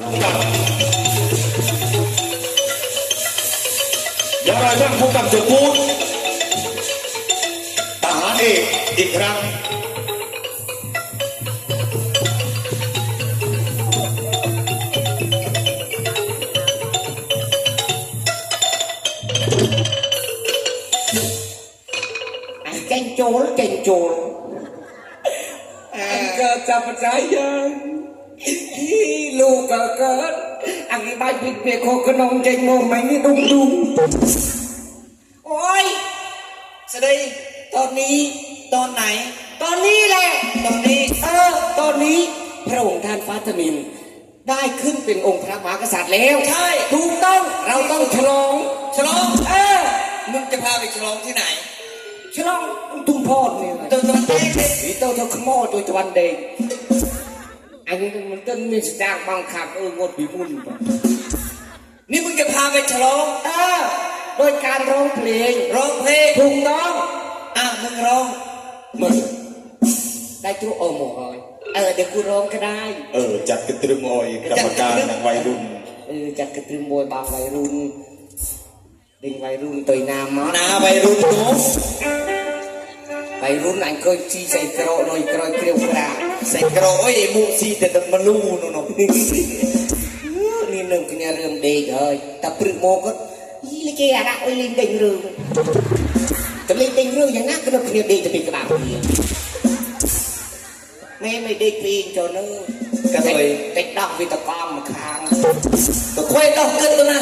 เดี๋ยวเราจะพ บกับจุกูดทหารเอกอีกครั้ง anh tranh chố tranh chố อันเกิดจากปัจจัยยังลูกก็เกิด anh cái bài việc việc hồ cái nông tranh mồm mày như đung đung โอ้ยสดีตอนนี้ตอนไหน ตอนนี้แหละตอนนี้เออตอนนี้พระองค์ท่านฟ้าธมินได้ขึ้นเป็นองค์พระมหากษัตริย์แล้วใช่ถูกต้องเราต้องฉลองฉลองเออมึงจะพาไปฉลองที่ไหนฉลองทุ่งพอดนี่ตัวตัวเล็ก vì tôi tôi không mò tôi cho anh đi anh mình tin mình sẽ đang bằng khạc ơ một bị mùn นี่มึงจะพาไปฉลองเออโดยการร้องเพลงร้องเพลงถูกต้องอะมึงร้องมึงได้ทุกโอโมเลยเออเดี๋ยวกูร้องก็ได้ เออจัดกระตรึงออยกรรมการนางวัยรุ่นเออจัดกระตือมวยบางวัยรุ่นดึงวัยรุ่นตัวนามะนาไปรุ่นหนูวัยรุ่นอันเคยชี้ใส่กระโดยกระโดยเกลียวกระดาษใส่กระโอ้ยมูซีแต่ตะมาลูนู่นนี่หนึ่งคือเรื่องเด็กเฮ้ยแต่ปรึกโมก็ยี่ลิเกอะนะโอ้ยลิงเด้งเรื่องแต่ลิงเด้ งเรื่องอย่างนั้นก็ต้องคือเด็กจะเป็นกระดาษเพียงแม่ไม่ได้เพลงจนนึงก็เลยติดดอกวิตกรรมมาค้างก็ค่อยดอกเกินตัวนะ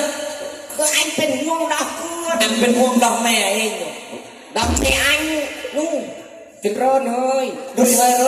ก็อันเป็นห่วงดอกเกลืออันเป็นห่วงดอกแม่เองอยู่ดอกในอันนู่นจะร้อนเฮ้ยดูเฮ้ยเฮ้ยหรือบอก